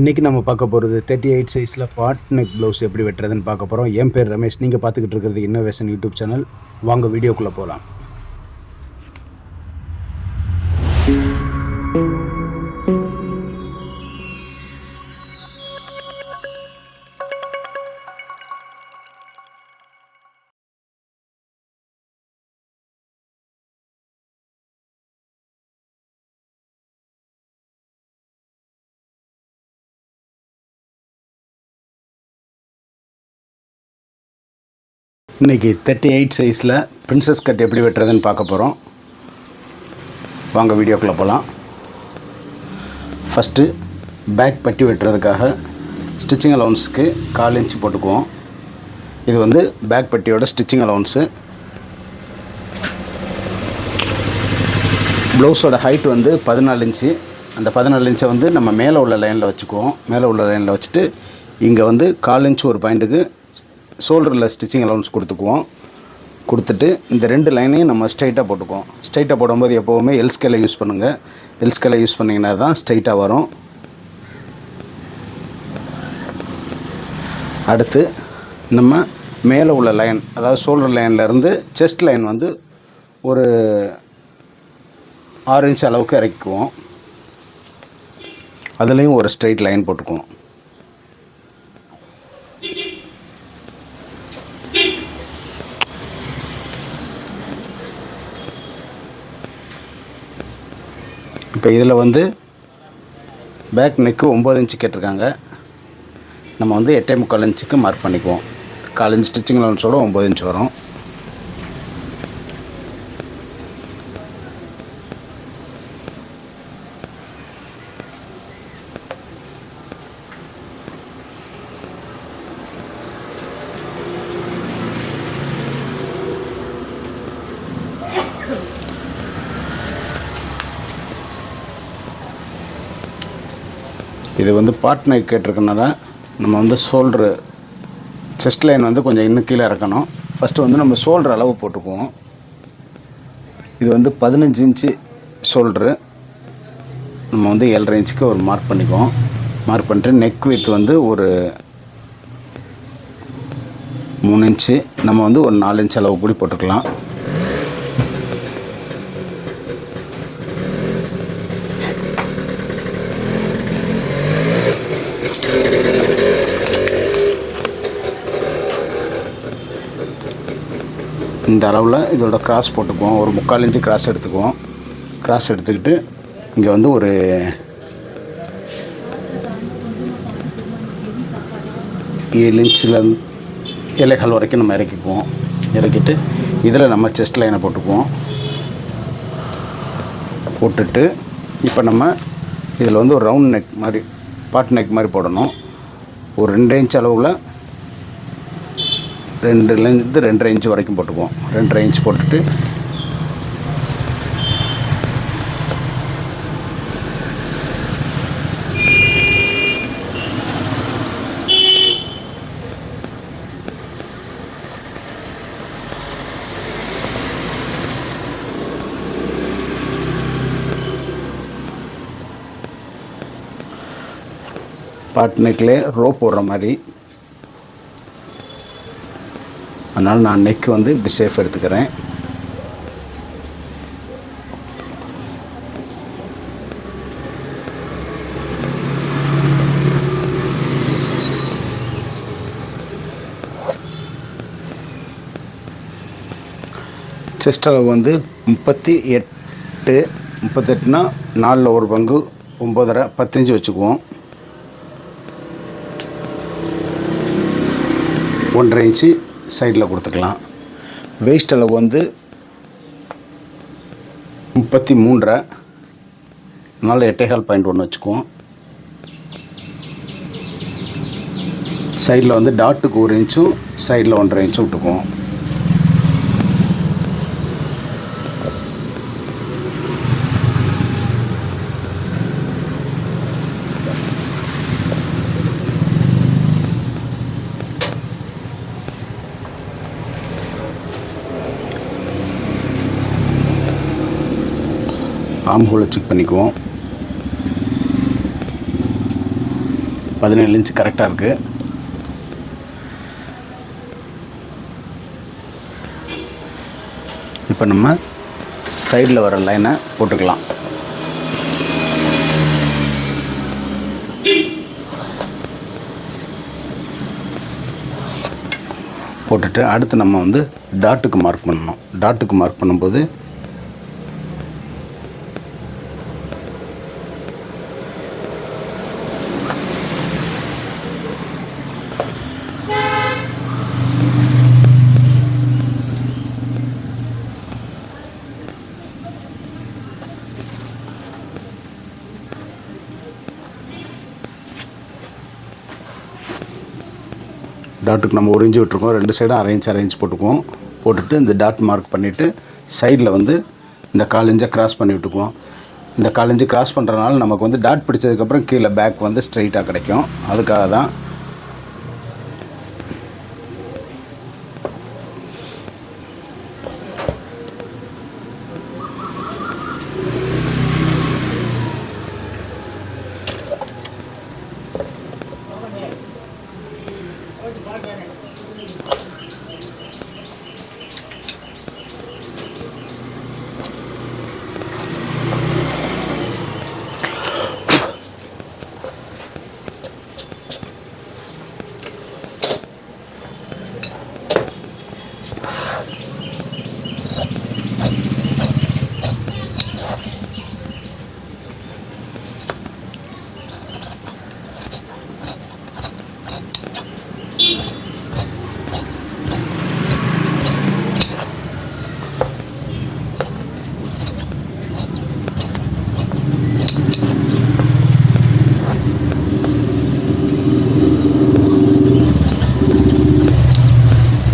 இன்றைக்கி நம்ம பார்க்க போகிறது தேர்ட்டி எயிட் சைஸில் பாட் நெக் ப்ளவுஸ் எப்படி வெட்டுறதுன்னு பார்க்க போகிறோம் என் பேர் ரமேஷ். நீங்கள் பார்த்துக்கிட்டு இருக்கிறது இன்னோவேஷன் யூடியூப் சேனல். வாங்க வீடியோக்குள்ளே போகலாம் இன்றைக்கி தேர்ட்டி எயிட் சைஸில் பிரின்சஸ் கட் எப்படி வெட்டுறதுன்னு பார்க்க போகிறோம் வாங்க வீடியோக்குள்ளே போகலாம் ஃபஸ்ட்டு பேக் பட்டி வெட்டுறதுக்காக ஸ்டிச்சிங் அலவுன்ஸுக்கு கால் இன்ச்சு போட்டுக்குவோம். இது வந்து பேக் பட்டியோட ஸ்டிச்சிங் அலவுன்ஸு ப்ளவுஸோட ஹைட் வந்து பதினாலு இன்ச்சு அந்த பதினாலு இன்ச்சை வந்து நம்ம மேலே உள்ள லைனில் வச்சுக்குவோம். மேலே உள்ள லைனில் வச்சுட்டு இங்கே வந்து கால் இன்ச்சு ஒரு பாயிண்ட்டுக்கு ஷோல்டரில் ஸ்டிச்சிங் அலவுன்ஸ் கொடுத்துக்குவோம். கொடுத்துட்டு இந்த ரெண்டு லைனையும் நம்ம ஸ்ட்ரைட்டாக போட்டுக்குவோம். ஸ்ட்ரைட்டாக போடும்போது எப்போவுமே எல்ஸ்கேலை யூஸ் பண்ணுங்கள் எல்ஸ்கேலை யூஸ் பண்ணிங்கன்னா தான் ஸ்ட்ரைட்டாக வரும். அடுத்து நம்ம மேலே உள்ள லைன் அதாவது ஷோல்டர் லைன்லேருந்து செஸ்ட் லைன் வந்து ஒரு ஆறு இன்ச் அளவுக்கு இறக்குவோம் அதுலேயும் ஒரு ஸ்ட்ரைட் லைன் போட்டுக்குவோம். இப்போ இதில் வந்து பேக் நெக்கு ஒம்பது இன்ச்சு கேட்டிருக்காங்க. நம்ம வந்து எட்டே முக்கால் இன்ச்சுக்கு மார்க் பண்ணிக்குவோம். கால் இன்ச் ஸ்டிச்சிங் லோன்ஸோட ஒம்பது இன்ச் வரும். இது வந்து பார்ட் நெக் கேட்டிருக்கனால நம்ம வந்து ஷோல்ட்ரு செஸ்ட் லைன் வந்து கொஞ்சம் இன்னும் கீழே இறக்கணும். ஃபஸ்ட்டு வந்து நம்ம ஷோல்டர் அளவு போட்டுக்குவோம். இது வந்து பதினஞ்சு இன்ச்சு ஷோல்ட்ரு நம்ம வந்து ஏழரை இன்ச்சுக்கு ஒரு மார்க் பண்ணிக்குவோம். மார்க் பண்ணிட்டு நெக் வித் வந்து ஒரு மூணு இன்ச்சு. நம்ம வந்து ஒரு நாலு இன்ச் அளவு கூடி போட்டுக்கலாம். இந்த அளவில் இதோட கிராஸ் போட்டுக்குவோம். ஒரு முக்கால் இன்ச்சு கிராஸ் எடுத்துக்குவோம். கிராஸ் எடுத்துக்கிட்டு இங்கே வந்து ஒரு ஏழு இன்ச்சில் இலைகள் வரைக்கும் நம்ம இறக்கிக்குவோம். இறக்கிட்டு இதில் நம்ம செஸ்ட் லைனை போட்டுக்குவோம். போட்டுட்டு இப்போ நம்ம இதில் வந்து ஒரு ரவுண்ட் நெக் மாதிரி பாட் நெக் மாதிரி போடணும். ஒரு ரெண்டு இன்ச் அளவில் ரெண்டுலேருந்து ரெண்டரை இன்ச்சு வரைக்கும் போட்டுக்குவோம். ரெண்டரை இன்ச் போட்டுட்டு பாட் ரோப் போடுற மாதிரி அதனால் நான் நெக் வந்து இப்படி சேஃப் எடுத்துக்கிறேன். செஸ்ட் அளவு வந்து முப்பத்தி எட்டு முப்பத்தெட்டுனா நாலில் ஒரு பங்கு ஒம்பதரை பத்தஞ்சு வச்சுக்குவோம். ஒன்றரை இன்ச்சு. சைடில் கொடுத்துக்கலாம். வேஸ்ட் அளவு வந்து முப்பத்தி மூன்றரை. நாலு எட்டேகால் பாயிண்ட் ஒன்று வச்சுக்குவோம். சைடில் வந்து டாட்டுக்கு ஒரு இன்ச்சும் சைடில் ஒன்றரை இன்ச்சும் விட்டுக்குவோம். ஆம் ஹோலை செக் பண்ணிக்குவோம். பதினேழு இன்ச் கரெக்டாக இருக்குது இப்போ நம்ம சைடில் வர லைனை போட்டுக்கலாம். போட்டுட்டு அடுத்து நம்ம வந்து டாட்டுக்கு மார்க் பண்ணணும். டாட்டுக்கு மார்க் பண்ணும்போது டாட்டுக்கு நம்ம உறிஞ்சி விட்டுருக்கோம். ரெண்டு சைடும் அரேஞ்ச் அரேஞ்ச் போட்டுக்குவோம். போட்டுட்டு இந்த டாட் மார்க் பண்ணிவிட்டு சைடில் வந்து இந்த காலஞ்சை கிராஸ் பண்ணி விட்டுக்குவோம். இந்த காலஞ்சு கிராஸ் பண்ணுறதுனால நமக்கு வந்து டாட் பிடிச்சதுக்கப்புறம் கீழே பேக் வந்து ஸ்ட்ரைட்டாக கிடைக்கும். அதுக்காக தான்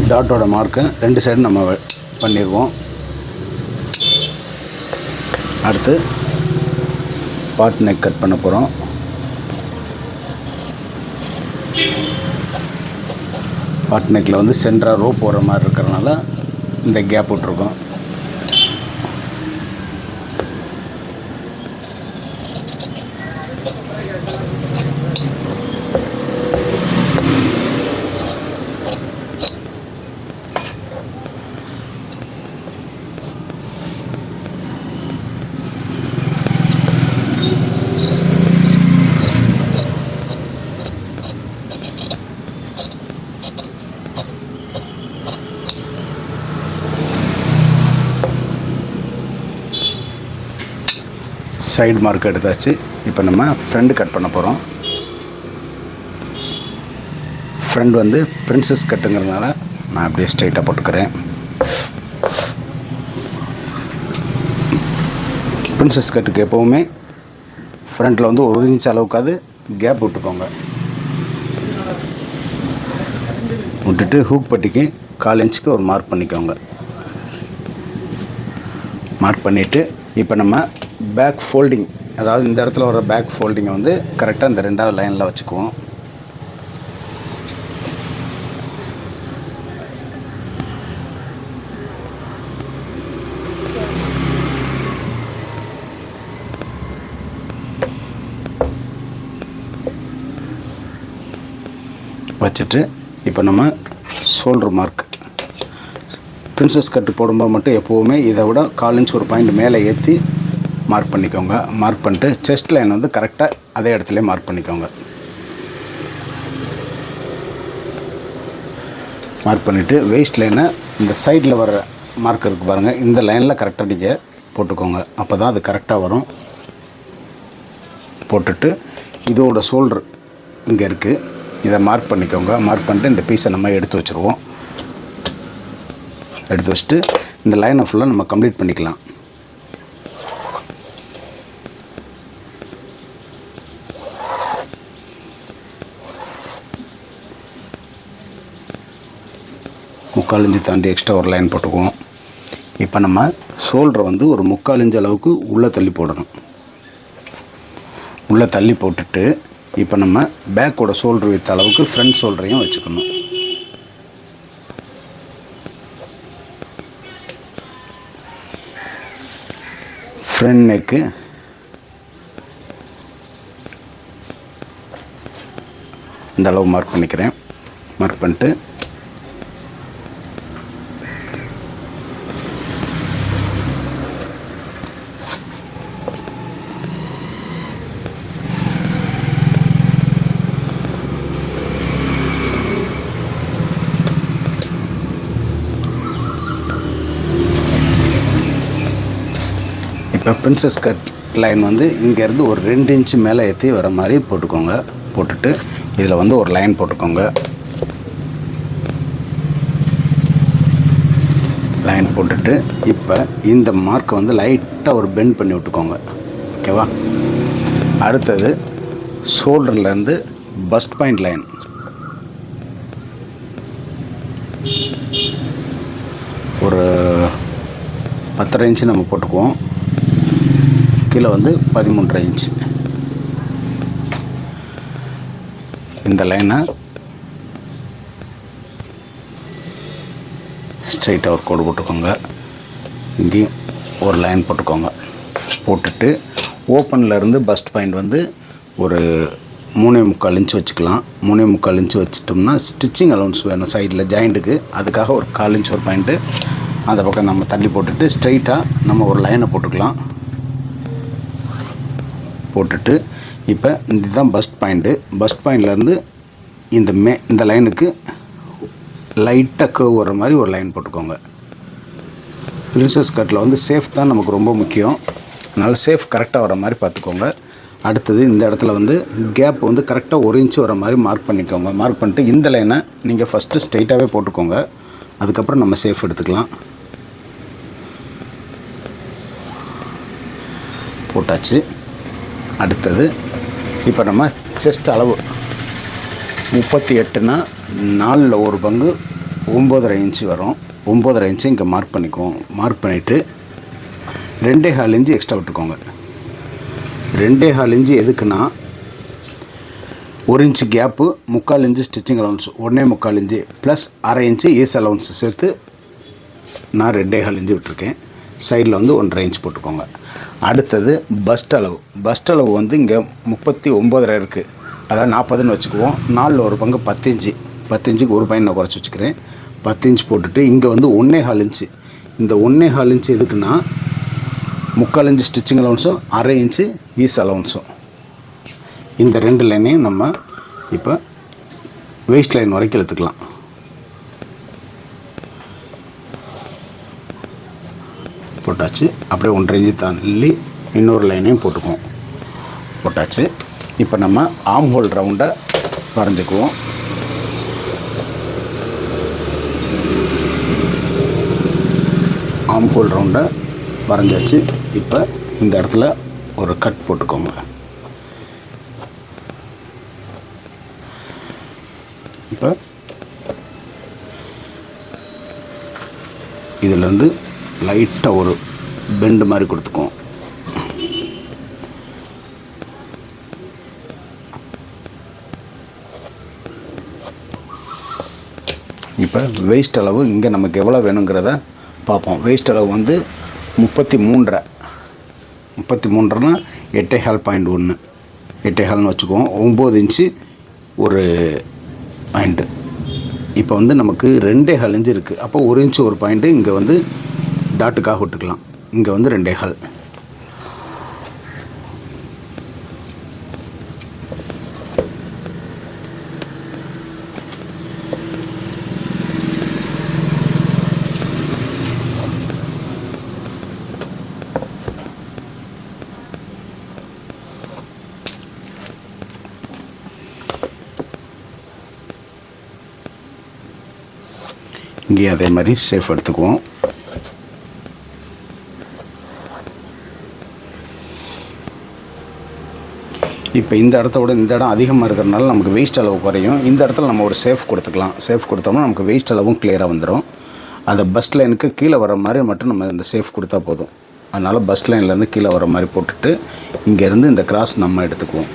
டாட்டோட மார்க்கு ரெண்டு சைடும் நம்ம பண்ணிடுவோம் அடுத்து பாட் நெக் கட் பண்ண போகிறோம் பாட் நெக்கில் வந்து சென்டராக ரோ போகிற மாதிரி இருக்கிறனால இந்த கேப் விட்ருக்கோம் சைடு மார்க் எடுத்தாச்சு. இப்போ நம்ம ஃப்ரண்ட் கட் பண்ண போகிறோம் ஃப்ரண்ட் வந்து பிரின்சஸ் கட்டுங்கிறதுனால நான் அப்படியே ஸ்ட்ரைட்டாக போட்டுக்கிறேன். பிரின்சஸ் கட்டுக்கு எப்போவுமே ஃப்ரண்ட்டில் வந்து ஒரு இன்ச் அளவுக்காவது கேப் விட்டுக்கோங்க. விட்டுட்டு ஹூக் பட்டிக்கு கால் இன்ச்சுக்கு ஒரு மார்க் பண்ணிக்கோங்க. மார்க் பண்ணிவிட்டு இப்போ நம்ம பேக் ஃபோல்டிங் அதாவது இந்த இடத்துல வர பேக் ஃபோல்டிங்கை வந்து கரெக்டாக இந்த ரெண்டாவது லைனில் வச்சுக்குவோம். வச்சுட்டு இப்போ நம்ம ஷோல்டர் மார்க் பிரின்சஸ் கட்டு போடும்போது மட்டும் எப்போவுமே இதை விட கால் இன்ச் ஒரு பாயிண்ட் மேலே ஏற்றி மார்க் பண்ணிக்கோங்க. மார்க் பண்ணிட்டு செஸ்ட் லைன் வந்து கரெக்டாக அதே இடத்துல மார்க் பண்ணிக்கோங்க. மார்க் பண்ணிவிட்டு வேஸ்ட் லைனை இந்த சைடில் வர மார்க் இருக்குது பாருங்கள் இந்த லைனில் கரெக்டாக நீங்கள் போட்டுக்கோங்க. அப்போ தான் அது கரெக்டாக வரும். போட்டுட்டு இதோட ஷோல்டர் இங்கே இருக்குது இதை மார்க் பண்ணிக்கோங்க. மார்க் பண்ணிட்டு இந்த பீஸை நம்ம எடுத்து வச்சுருவோம். எடுத்து வச்சுட்டு இந்த லைனை ஃபுல்லாக நம்ம கம்ப்ளீட் பண்ணிக்கலாம். முக்கால் இஞ்சு தாண்டி எக்ஸ்ட்ரா ஒரு லைன் போட்டுக்குவோம். இப்போ நம்ம ஷோல்டரை வந்து ஒரு முக்கால் இஞ்சு அளவுக்கு உள்ளே தள்ளி போடணும். உள்ளே தள்ளி போட்டுட்டு இப்போ நம்ம பேக்கோட ஷோல்டர் வித்த அளவுக்கு ஃப்ரண்ட் ஷோல்டரையும் வச்சுக்கணும். ஃப்ரண்ட் நெக்கு இந்த அளவு மார்க் பண்ணிக்கிறேன். மார்க் பண்ணிட்டு பிரின்சஸ் கட் லைன் வந்து இங்கேருந்து ஒரு ரெண்டு இன்ச்சு மேலே ஏற்றி வர மாதிரி போட்டுக்கோங்க. போட்டுட்டு இதில் வந்து ஒரு லைன் போட்டுக்கோங்க. லைன் போட்டுட்டு இப்போ இந்த மார்க்கை வந்து லைட்டாக ஒரு பெண்ட் பண்ணி விட்டுக்கோங்க. ஓகேவா அடுத்தது ஷோல்டர்லேருந்து பஸ்ட் பாயிண்ட் லைன் ஒரு பத்தரை இன்ச்சு நம்ம போட்டுக்குவோம். கீழே வந்து பதிமூன்றரை இன்ச்சு இந்த லைனை ஸ்ட்ரைட்டாக ஒரு கோடு போட்டுக்கோங்க. இங்கேயும் ஒரு லைன் போட்டுக்கோங்க. போட்டுட்டு ஓப்பனில் இருந்து பஸ்ட் பாயிண்ட் வந்து ஒரு மூணே முக்கால் இன்ச் வச்சுக்கலாம். மூணே முக்கால் இன்ச்சு வச்சிட்டோம்னா ஸ்டிச்சிங் அலவுன்ஸ் வேணும் சைடில் ஜாயிண்ட்டுக்கு அதுக்காக ஒரு கால் இன்ச் ஒரு பாயிண்ட்டு அந்த பக்கம் நம்ம தள்ளி போட்டுட்டு ஸ்ட்ரைட்டாக நம்ம ஒரு லைனை போட்டுக்கலாம். போட்டுட்டு இப்போ இதுதான் பஸ்ட் பாயிண்ட்டு பஸ்ட் பாயிண்ட்லேருந்து இந்த மே இந்த லைனுக்கு லைட்டாக கர்வ் வர மாதிரி ஒரு லைன் போட்டுக்கோங்க. பிரின்சஸ் கட்டில் வந்து சேஃப் தான் நமக்கு ரொம்ப முக்கியம். அதனால் சேஃப் கரெக்டாக வர மாதிரி பார்த்துக்கோங்க. அடுத்தது இந்த இடத்துல வந்து கேப் வந்து கரெக்டாக ஒரு இன்ச்சு வர மாதிரி மார்க் பண்ணிக்கோங்க. மார்க் பண்ணிட்டு இந்த லைனை நீங்கள் ஃபஸ்ட்டு ஸ்ட்ரைட்டாகவே போட்டுக்கோங்க. அதுக்கப்புறம் நம்ம சேஃப் எடுத்துக்கலாம். போட்டாச்சு. அடுத்தது. இப்போ நம்ம செஸ்ட் அளவு முப்பத்தி எட்டுனா நாலில் ஒரு பங்கு ஒம்பதரை இன்ச்சு வரும். ஒம்பதரை இன்ச்சு இங்கே மார்க் பண்ணிக்குவோம். மார்க் பண்ணிவிட்டு ரெண்டே ஹால் இன்ச்சு எக்ஸ்ட்ரா விட்டுக்கோங்க. ரெண்டே ஹால் இன்ச்சு எதுக்குன்னா ஒரு இன்ச்சு கேப்பு முக்கால் இன்ச்சு ஸ்டிச்சிங் அலவுன்ஸ் ஒன்றே முக்கால் இன்ச்சு ப்ளஸ் அரை இன்ச்சு ஈஸ் அலவுன்ஸ் சேர்த்து நான் ரெண்டே ஹால் இன்ச்சு விட்டுருக்கேன். சைடில் வந்து ஒன்றரை இன்ச் போட்டுக்கோங்க. அடுத்தது பஸ்ட் அளவு பஸ்ட் அளவு வந்து இங்கே முப்பத்தி ஒம்போதரை இருக்குது அதாவது நாற்பதுன்னு வச்சுக்குவோம். நாலில் ஒரு பங்கு பத்து இன்ச்சு. பத்து இன்ச்சுக்கு ஒரு பையன் நான் குறைச்சி வச்சுக்கிறேன். பத்து இன்ச் போட்டுட்டு இங்கே வந்து ஒன்றே கால் இன்ச்சு. இந்த ஒன்றே கால் இன்ச்சு எதுக்குன்னா முக்கால் இன்ச்சு ஸ்டிச்சிங் அலவுன்ஸும் அரை இன்ச்சு ஈஸ் அலவுன்ஸும் இந்த ரெண்டு லைனையும் நம்ம இப்போ வேஸ்ட் லைன் வரைக்கும் எடுத்துக்கலாம். போட்டாச்சு. அப்படியே ஒன்றரை இன்ச்சு தள்ளி இன்னொரு லைனையும் போட்டுக்குவோம். போட்டாச்சு. இப்போ நம்ம ஆம் ஹோல் ரவுண்டை வரைஞ்சிக்குவோம். ஆம் ஹோல் ரவுண்டை வரைஞ்சாச்சு. இப்போ இந்த இடத்துல ஒரு கட் போட்டுக்கோங்க. இப்போ இதிலேருந்து லைட்டாக ஒரு பெண்டு மாதிரி கொடுத்துக்குவோம். இப்போ வேஸ்ட் அளவு இங்கே நமக்கு எவ்வளோ வேணுங்கிறத பார்ப்போம். வேஸ்ட் அளவு வந்து முப்பத்தி மூன்றரை. முப்பத்தி மூன்றுனா எட்டே ஹால் பாயிண்ட் ஒன்று எட்டே ஹால்னு வச்சுக்குவோம். ஒம்பது இன்ச்சு ஒரு பாயிண்ட்டு இப்போ வந்து நமக்கு ரெண்டே ஹால் இன்ச்சு இருக்குது அப்போ ஒரு இன்ச்சு ஒரு பாயிண்ட்டு இங்கே வந்து டாட்டுக்காக விட்டுக்கலாம். இங்கே வந்து ரெண்டே ஹால் இங்கேயும் அதே மாதிரி சேஃப் எடுத்துக்குவோம். இப்போ இந்த இடத்த விட இந்த இடம் அதிகமாக இருக்கிறனால நமக்கு வேஸ்ட் அளவு குறையும். இந்த இடத்துல நம்ம ஒரு சேஃப் கொடுத்துக்கலாம். சேஃப் கொடுத்தோம்னா நமக்கு வேஸ்ட் அளவும் கிளியராக வந்துடும் அந்த பஸ் லைனுக்கு கீழே வர மாதிரி மட்டும் நம்ம இந்த சேஃப் கொடுத்தா போதும். அதனால் பஸ் லைன்லேருந்து கீழே வர மாதிரி போட்டுட்டு இங்கேருந்து இந்த கிராஸ் நம்ம எடுத்துக்குவோம்.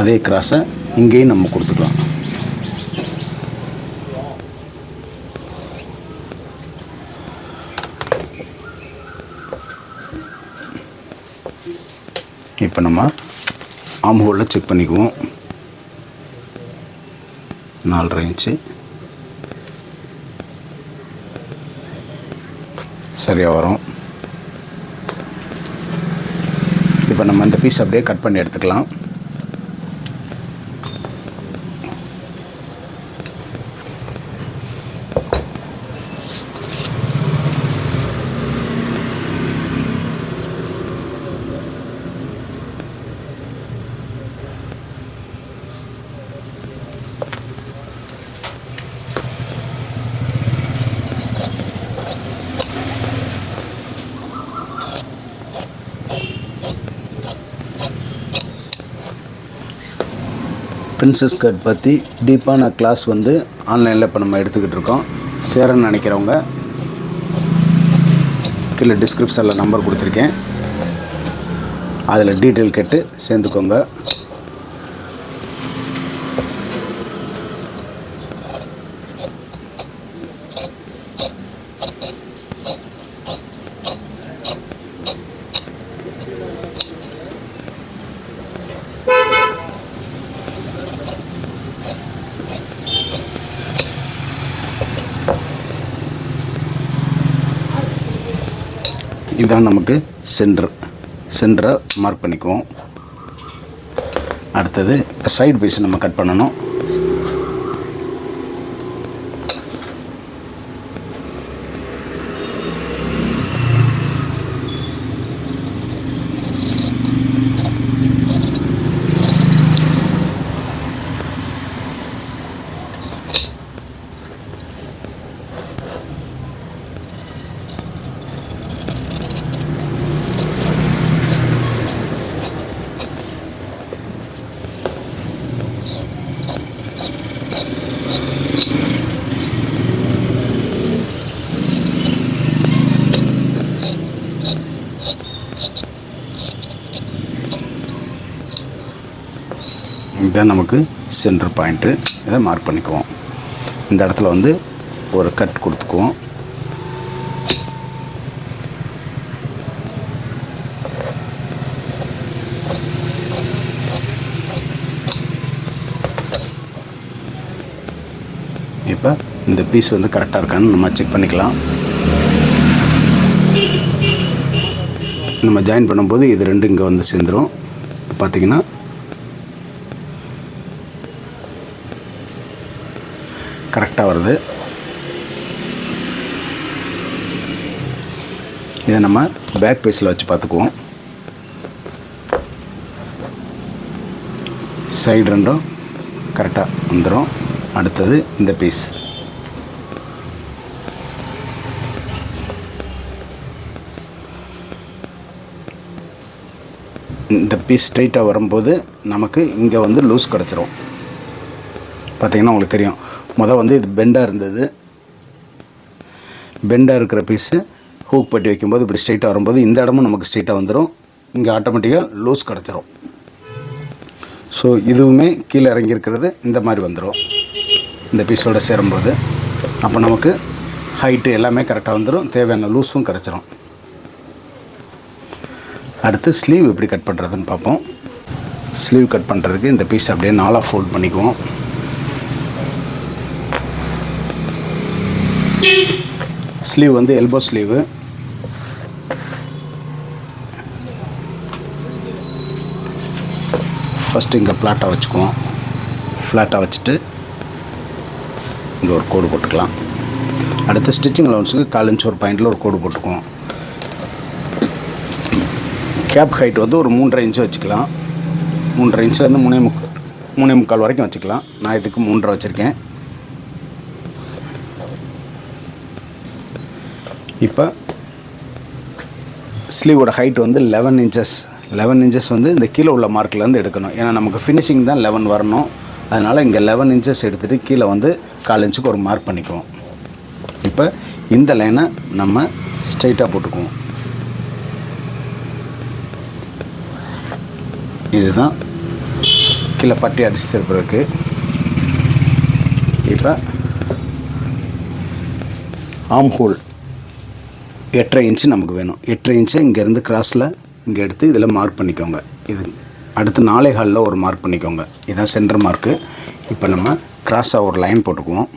அதே கிராஸை இங்கேயும் நம்ம கொடுத்துக்கலாம். இப்போ நம்ம ஆம் ஹோலில் செக் பண்ணிக்குவோம். நாலரை இன்ச்சு சரியாக வரும். இப்போ நம்ம அந்த பீஸ் அப்படியே கட் பண்ணி எடுத்துக்கலாம். பிரின்சஸ் கட் பற்றி டீப்பான கிளாஸ் வந்து ஆன்லைனில் இப்போ நம்ம எடுத்துக்கிட்டு இருக்கோம். சேரன்னு நினைக்கிறவங்க கீழே டிஸ்கிரிப்ஷனில் நம்பர் கொடுத்துருக்கேன். அதில் டீட்டெயில் கேட்டு சேர்ந்துக்கோங்க. இதான் நமக்கு சென்டர் சென்டரை மார்க் பண்ணிக்குவோம். அடுத்தது இப்போ சைடு பீஸ் நம்ம கட் பண்ணணும். இதுதான் நமக்கு சென்டர் பாயிண்ட்டு இதை மார்க் பண்ணிக்குவோம். இந்த இடத்துல வந்து ஒரு கட் கொடுத்துக்குவோம். இப்போ இந்த பீஸ் வந்து கரெக்டாக இருக்கான்னு நம்ம செக் பண்ணிக்கலாம். நம்ம ஜாயின் பண்ணும்போது இது ரெண்டு இங்கே வந்து சேர்ந்துடும் பார்த்தீங்கன்னா கரெக்டாக வருது. இதை நம்ம பேக் பீஸில் வச்சு பார்த்துக்குவோம். சைடு ரெண்டும் கரெக்டாக வந்துடும் அடுத்தது இந்த பீஸ் இந்த பீஸ் ஸ்ட்ரைட்டாக வரும்போது நமக்கு இங்கே வந்து லூஸ் கிடச்சிரும். பார்த்தீங்கன்னா உங்களுக்கு தெரியும். மொதல் வந்து இது பெண்டாக இருந்தது. பெண்டாக இருக்கிற பீஸு ஹூக் பட்டி வைக்கும்போது இப்படி ஸ்ட்ரைட்டாக வரும்போது இந்த இடமும் நமக்கு ஸ்ட்ரைட்டாக வந்துடும் இங்கே ஆட்டோமேட்டிக்காக லூஸ் கிடச்சிரும். ஸோ இதுவுமே கீழே இறங்கியிருக்கிறது இந்த மாதிரி வந்துடும் இந்த பீஸோடு சேரும்போது. அப்போ நமக்கு ஹைட்டு எல்லாமே கரெக்டாக வந்துடும் தேவையான லூஸும் கிடச்சிரும். அடுத்து ஸ்லீவ் எப்படி கட் பண்ணுறதுன்னு பார்ப்போம். ஸ்லீவ் கட் பண்ணுறதுக்கு இந்த பீஸ் அப்படியே நாலாக ஃபோல்ட் பண்ணிக்குவோம். ஸ்லீவ் வந்து எல்போ ஸ்லீவு ஃபஸ்ட்டு இங்கே ஃப்ளாட்டாக வச்சுக்குவோம். ஃப்ளாட்டாக வச்சுட்டு இங்கே ஒரு கோடு போட்டுக்கலாம். அடுத்து ஸ்டிச்சிங் அலவுன்ஸுக்கு கால் இன்ச் ஒரு பாயிண்டில் ஒரு கோடு போட்டுக்குவோம். கேப் ஹைட் வந்து ஒரு மூன்றரை இன்ச்சு வச்சுக்கலாம். மூன்றரை இன்ச்லேருந்து மூணே முக்கால் மூணே முக்கால் வரைக்கும் வச்சுக்கலாம். நான் இதுக்கு மூன்றரை வச்சுருக்கேன். இப்போ ஸ்லீவோட ஹைட் வந்து லெவன் இன்ச்சஸ் லெவன் இன்ச்சஸ் வந்து இந்த கீழே உள்ள மார்க்லேருந்து எடுக்கணும். ஏன்னா நமக்கு ஃபினிஷிங் தான் லெவன் வரணும். அதனால் இங்கே லெவன் இன்ச்சஸ் எடுத்துகிட்டு கீழே வந்து கால் இன்ச்சுக்கு ஒரு மார்க் பண்ணிக்குவோம். இப்போ இந்த லைனை நம்ம ஸ்ட்ரைட்டாக போட்டுக்குவோம். இதுதான் கீழே பட்டி அடிச்சு திருப்புறதுக்கு. இப்போ ஆம் ஹோல் எட்டரை இன்ச்சு நமக்கு வேணும். எட்டரை இன்ச்சு இங்கேருந்து கிராஸில் இங்கே எடுத்து இதில் மார்க் பண்ணிக்கோங்க. இது அடுத்து நாளை ஹாலில் ஒரு மார்க் பண்ணிக்கோங்க. இதுதான் சென்டர் மார்க்கு இப்போ நம்ம கிராஸாக ஒரு லைன் போட்டுக்குவோம்.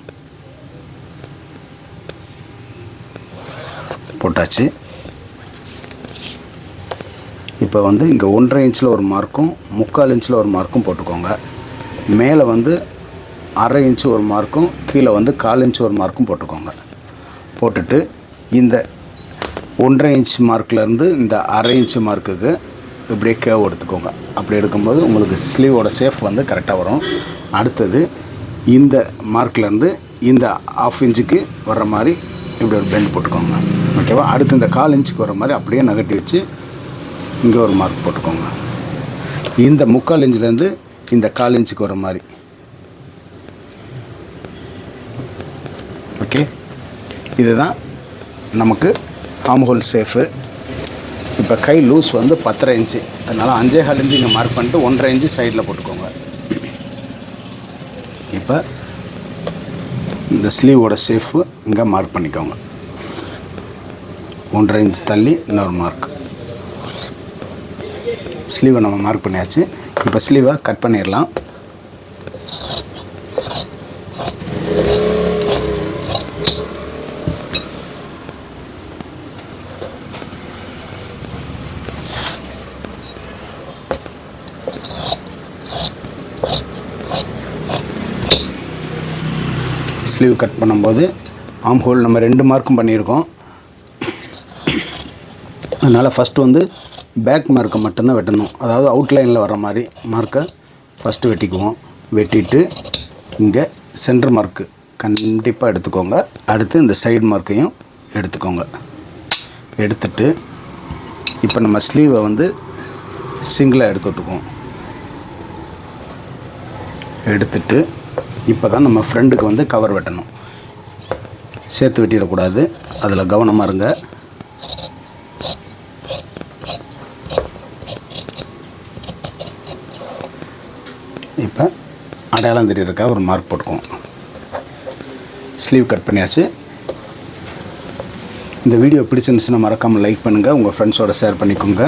போட்டாச்சு. இப்போ வந்து இங்கே ஒன்றரை இன்ச்சில் ஒரு மார்க்கும் முக்கால் இன்ச்சில் ஒரு மார்க்கும் போட்டுக்கோங்க. மேலே வந்து அரை இன்ச்சு ஒரு மார்க்கும் கீழே வந்து கால் இன்ச்சு ஒரு மார்க்கும் போட்டுக்கோங்க. போட்டுட்டு இந்த ஒன்றரை இன்ச் மார்க்லேருந்து இந்த அரை இன்ச் மார்க்குக்கு இப்படியே கேவ் எடுத்துக்கோங்க. அப்படி எடுக்கும்போது உங்களுக்கு ஸ்லீவோட சேஃப் வந்து கரெக்டாக வரும். அடுத்தது இந்த மார்க்லேருந்து இந்த ஆஃப் இன்ச்சுக்கு வர்ற மாதிரி இப்படி ஒரு பெண்ட் போட்டுக்கோங்க. ஓகேவா அடுத்து இந்த கால் இன்ச்சுக்கு வர மாதிரி அப்படியே நகட்டி வச்சு இங்கே ஒரு மார்க் போட்டுக்கோங்க. இந்த முக்கால் இன்ச்சிலேருந்து இந்த கால் இன்ச்சுக்கு வர மாதிரி. ஓகே இதுதான் நமக்கு ஆம்ஹோல் சேஃபு இப்போ கை லூஸ் வந்து பத்தரை இன்ச்சு அதனால் அஞ்சே கால் இன்ச்சு இங்கே மார்க் பண்ணிட்டு ஒன்றரை இன்ச்சு சைடில் போட்டுக்கோங்க. இப்போ இந்த ஸ்லீவோட சேஃபு இங்கே மார்க் பண்ணிக்கோங்க. ஒன்றரை இன்ச் தள்ளி இன்னொரு மார்க் ஸ்லீவை நம்ம மார்க் பண்ணியாச்சு. இப்போ ஸ்லீவை கட் பண்ணிடலாம். ஸ்லீவ் கட் பண்ணும்போது ஆம் ஹோல் நம்ம ரெண்டு மார்க்கும் பண்ணியிருக்கோம். அதனால் ஃபஸ்ட்டு வந்து பேக் மார்க்கை மட்டும்தான் வெட்டணும். அதாவது அவுட்லைனில் வர மாதிரி மார்க்கை ஃபஸ்ட்டு வெட்டிக்குவோம். வெட்டிட்டு இங்கே சென்டர் மார்க்கு கண்டிப்பாக எடுத்துக்கோங்க. அடுத்து இந்த சைடு மார்க்கையும் எடுத்துக்கோங்க. எடுத்துட்டு இப்போ நம்ம ஸ்லீவை வந்து சிங்கிளாக எடுத்து விட்டுக்குவோம். எடுத்துட்டு இப்போ தான் நம்ம ஃப்ரெண்டுக்கு வந்து கவர் வெட்டணும். சேர்த்து வெட்டிடக்கூடாது. அதில் கவனமாக இருங்க. இப்போ அடையாளம் தெரியறக்கா ஒரு மார்க் போட்டுக்குவோம். ஸ்லீவ் கட் பண்ணியாச்சு. இந்த வீடியோ பிடிச்சிருந்துச்சுன்னா மறக்காமல் லைக் பண்ணுங்கள் உங்கள் ஃப்ரெண்ட்ஸோட ஷேர் பண்ணிக்கோங்க.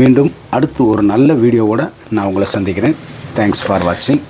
மீண்டும் அடுத்து ஒரு நல்ல வீடியோவோடு நான் உங்களை சந்திக்கிறேன். தேங்க்ஸ் ஃபார் வாட்சிங்